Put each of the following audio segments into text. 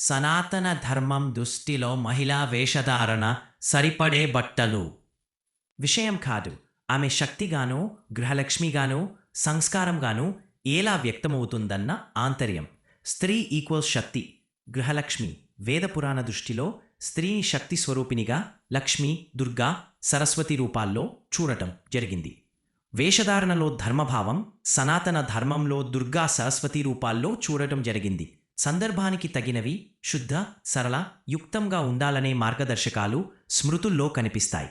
సనాతన ధర్మం దృష్టిలో మహిళా వేషధారణ సరిపడే బట్టలు. విషయం కాదు. ఆమె శక్తిగానో గృహలక్ష్మిగానో సంస్కారంగాను ఎలా వ్యక్తమవుతుందన్న ఆంతర్యం. స్త్రీ ఈక్వల్స్ శక్తి గృహలక్ష్మి వేద పురాణ దృష్టిలో స్త్రీని శక్తి స్వరూపినిగా లక్ష్మి దుర్గా సరస్వతి రూపాల్లో చూడటం జరిగింది. వేషధారణలో ధర్మభావం సనాతన ధర్మంలో దుర్గా సరస్వతి రూపాల్లో చూడటం జరిగింది. సందర్భానికి తగినవి శుద్ధ సరళ యుక్తంగా ఉండాలనే మార్గదర్శకాలు స్మృతుల్లో కనిపిస్తాయి.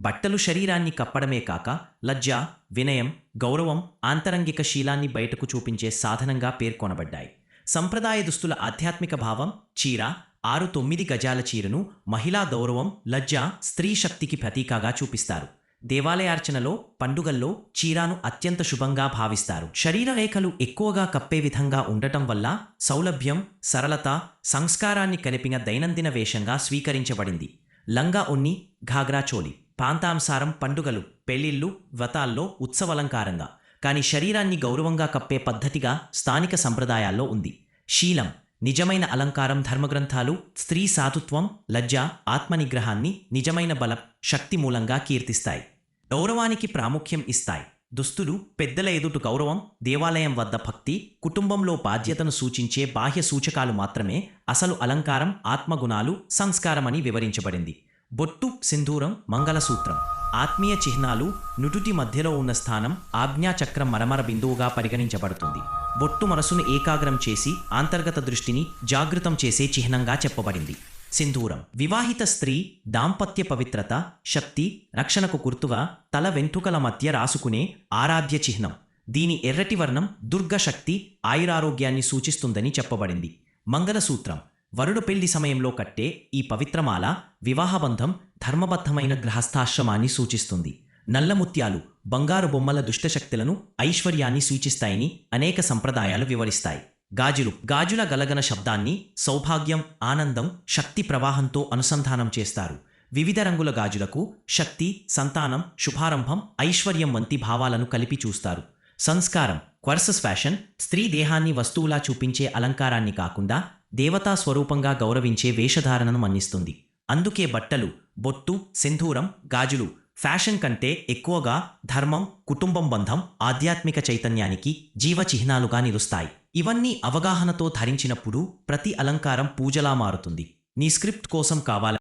బట్టలు శరీరాన్ని కప్పడమే కాక లజ్జ వినయం గౌరవం ఆంతరంగిక శీలాన్ని బయటకు చూపించే సాధనంగా పేర్కొనబడ్డాయి. సంప్రదాయ దుస్తుల ఆధ్యాత్మిక భావం చీర ఆరు తొమ్మిది గజాల చీరను మహిళా గౌరవం లజ్జ స్త్రీ శక్తికి ప్రతీకగా చూపిస్తారు. దేవాలయార్చనలో పండుగల్లో చీరాను అత్యంత శుభంగా భావిస్తారు. శరీర రేఖలు ఎక్కువగా కప్పే విధంగా ఉండటం వల్ల సౌలభ్యం సరళత సంస్కారాన్ని కలిపిన దైనందిన వేషంగా స్వీకరించబడింది. లంగా ఉన్ని ఘాగ్రా చోలి ప్రాంతాంసారం పండుగలు పెళ్ళిళ్ళు వ్రతాల్లో ఉత్సవలంకారంగా. కానీ శరీరాన్ని గౌరవంగా కప్పే పద్ధతిగా స్థానిక సంప్రదాయాల్లో ఉంది. శీలం నిజమైన అలంకారం ధర్మగ్రంథాలు స్త్రీ సాధుత్వం లజ్జ ఆత్మనిగ్రహాన్ని నిజమైన బలం శక్తి మూలంగా కీర్తిస్తాయి. గౌరవానికి ప్రాముఖ్యం ఇస్తాయి. దుస్తులు పెద్దల ఎదుట గౌరవం దేవాలయం వద్ద భక్తి కుటుంబంలో బాధ్యతను సూచించే బాహ్య సూచకాలు మాత్రమే అసలు అలంకారం ఆత్మగుణాలు సంస్కారమని వివరించబడింది. బొట్టు సింధూరం మంగళసూత్రం. ఆత్మీయ చిహ్నాలు నుటుటి మధ్యలో ఉన్న స్థానం ఆజ్ఞాచక్రం మరమర బిందువుగా పరిగణించబడుతుంది. బొట్టు మనసును ఏకాగ్రం చేసి అంతర్గత దృష్టిని జాగృతం చేసే చిహ్నంగా చెప్పబడింది. సింధూరం. వివాహిత స్త్రీ దాంపత్య పవిత్రత శక్తి రక్షణకు గుర్తుగా తల వెంట్రుకల మధ్య రాసుకునే ఆరాధ్య చిహ్నం. దీని ఎర్రటి వర్ణం దుర్గశక్తి ఆయురారోగ్యాన్ని సూచిస్తుందని చెప్పబడింది. మంగళసూత్రం. వరుడు పెళ్ళి సమయంలో కట్టే ఈ పవిత్రమాల వివాహబంధం ధర్మబద్ధమైన గ్రహస్థాశ్రమాన్ని సూచిస్తుంది. నల్లముత్యాలు బంగారు బొమ్మల దుష్టశక్తులను ఐశ్వర్యాన్ని సూచిస్తాయని అనేక సంప్రదాయాలు వివరిస్తాయి. గాజులు గాజుల గలగన శబ్దాన్ని సౌభాగ్యం ఆనందం శక్తి ప్రవాహంతో అనుసంధానం చేస్తారు. వివిధ రంగుల గాజులకు శక్తి సంతానం శుభారంభం ఐశ్వర్యం వంటి భావాలను కలిపి చూస్తారు. సంస్కారం క్వర్సస్ ఫ్యాషన్ స్త్రీ దేహాన్ని వస్తువులా చూపించే అలంకారాన్ని కాకుండా దేవతా స్వరూపంగా గౌరవించే వేషధారణను మన్నిస్తుంది. అందుకే బట్టలు బొట్టు సింధూరం గాజులు ఫ్యాషన్ కంటే ఎక్కువగా ధర్మం కుటుంబం బంధం ఆధ్యాత్మిక చైతన్యానికి జీవ చిహ్నాలుగా నిలుస్తాయి. ఇవన్నీ అవగాహనతో ధరించినప్పుడు ప్రతి అలంకారం పూజలా మారుతుంది. నీ స్క్రిప్ట్ కోసం కావాలి